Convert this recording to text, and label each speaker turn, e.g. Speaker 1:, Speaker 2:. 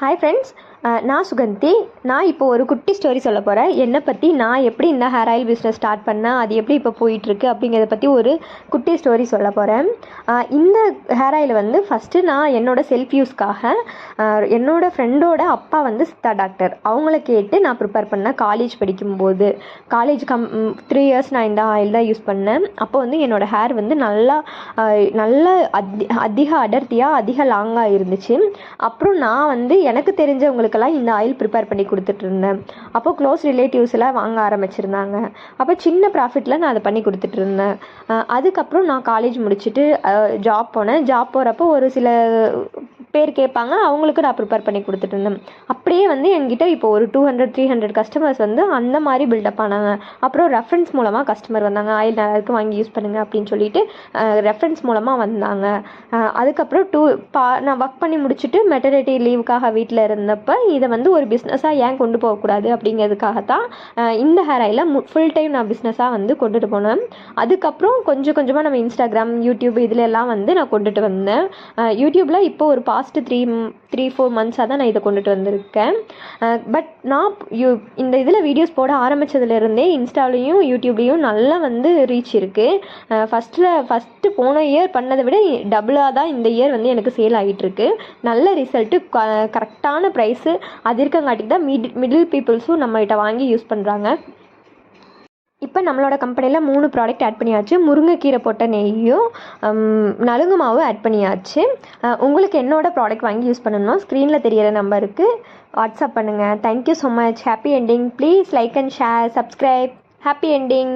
Speaker 1: Hi friends நான் சுகந்தி நான் இப்போ ஒரு குட்டி ஸ்டோரி சொல்ல போகிறேன் என்னை பற்றி நான் எப்படி இந்த ஹேர் ஆயில் பிஸ்னஸ் ஸ்டார்ட் பண்ணேன் அது எப்படி இப்போ போயிட்டுருக்கு அப்படிங்கிறத பற்றி ஒரு குட்டி ஸ்டோரி சொல்ல போகிறேன் இந்த ஹேர் ஆயில் வந்து ஃபஸ்ட்டு நான் என்னோடய செல்ஃப் யூஸ்க்காக என்னோடய ஃப்ரெண்டோட அப்பா வந்து சித்தா டாக்டர் அவங்கள கேட்டு நான் ப்ரிப்பேர் பண்ணேன் காலேஜ் படிக்கும்போது. காலேஜ் கம் த்ரீ இயர்ஸ் நான் இந்த ஆயில் தான் யூஸ் பண்ணேன். அப்போ வந்து என்னோடய ஹேர் வந்து நல்லா நல்லா நல்ல அதி அதிக அடர்த்தியாக அதிக லாங்காக இருந்துச்சு. அப்புறம் நான் வந்து எனக்கு தெரிஞ்சவங்களுக்கு அவங்களுக்கெல்லாம் இந்த ஆயில் ப்ரிப்பேர் பண்ணி கொடுத்துட்டு இருந்தேன் அப்போ க்ளோஸ் ரிலேட்டிவ்ஸ் எல்லாம் வாங்க ஆரம்பிச்சிருந்தாங்க. அப்போ சின்ன ப்ராஃபிட்டில் நான் அதை பண்ணி கொடுத்துட்டு இருந்தேன் அதுக்கப்புறம் நான் காலேஜ் முடிச்சுட்டு ஜாப் போனேன். ஜாப் போகிறப்போ ஒரு சில பேர் கேட்பாங்க அவங்களுக்கு நான் ப்ரிப்பேர் பண்ணி கொடுத்துட்டு இருந்தேன். அப்படியே வந்து என்கிட்ட இப்போ ஒரு two hundred three hundred customers வந்து அந்த மாதிரி பில்டப் ஆனாங்க. அப்புறம் ரெஃபரன்ஸ் மூலமாக கஸ்டமர் வந்தாங்க. ஆயில் நல்லா வாங்கி யூஸ் பண்ணுங்கள் அப்படின்னு சொல்லிட்டு ரெஃபரன்ஸ் மூலமாக வந்தாங்க. அதுக்கப்புறம் டூ பா நான் ஒர்க் பண்ணி முடிச்சுட்டு மெட்டர்னிட்டி லீவுக்காக வீட்டில் இருந்தப்போ இதை வந்து ஒரு பிஸ்னஸாக ஏன் கொண்டு போகக்கூடாது அப்படிங்கிறதுக்காக தான் இந்த ஹேர் ஆயிலை ஃபுல் டைம் நான் பிஸ்னஸாக வந்து கொண்டுட்டு போனேன். அதுக்கப்புறம் கொஞ்சம் கொஞ்சமாக நம்ம இன்ஸ்டாகிராம் யூடியூப் இதுல எல்லாம் வந்து நான் கொண்டுட்டு வந்தேன். யூடியூப்பில் இப்போ ஒரு பா லாஸ்ட்டு த்ரீ த்ரீ ஃபோர் மந்த்ஸாக தான் நான் இதை கொண்டுட்டு வந்திருக்கேன். பட் நான் யூ இந்த இதில் வீடியோஸ் போட ஆரம்பித்ததுலேருந்தே இன்ஸ்டாலையும் யூடியூப்லேயும் நல்லா வந்து ரீச் இருக்குது ஃபஸ்ட்டில் ஃபஸ்ட்டு போன இயர் பண்ணதை விட டபுளாக தான் இந்த இயர் வந்து எனக்கு சேல் ஆகிட்டுருக்கு நல்ல ரிசல்ட்டு க கரெக்டான ப்ரைஸு அது இருக்கங்காட்டி தான் மிட் மிடில் பீப்புள்ஸும் நம்மகிட்ட வாங்கி யூஸ் பண்ணுறாங்க இப்போ நம்மளோட கம்பெனியில் மூணு ப்ராடக்ட் ஆட் பண்ணியாச்சு. முருங்கைக்கீரை போட்ட நெய்யும் நலுங்கு மாவும் ஆட் பண்ணியாச்சு. உங்களுக்கு என்னோட ப்ராடக்ட் வாங்கி யூஸ் பண்ணணும்னா ஸ்க்ரீனில் தெரிகிற நம்பருக்கு வாட்ஸ்அப் பண்ணுங்கள் thank you so much happy ending please like and share subscribe happy ending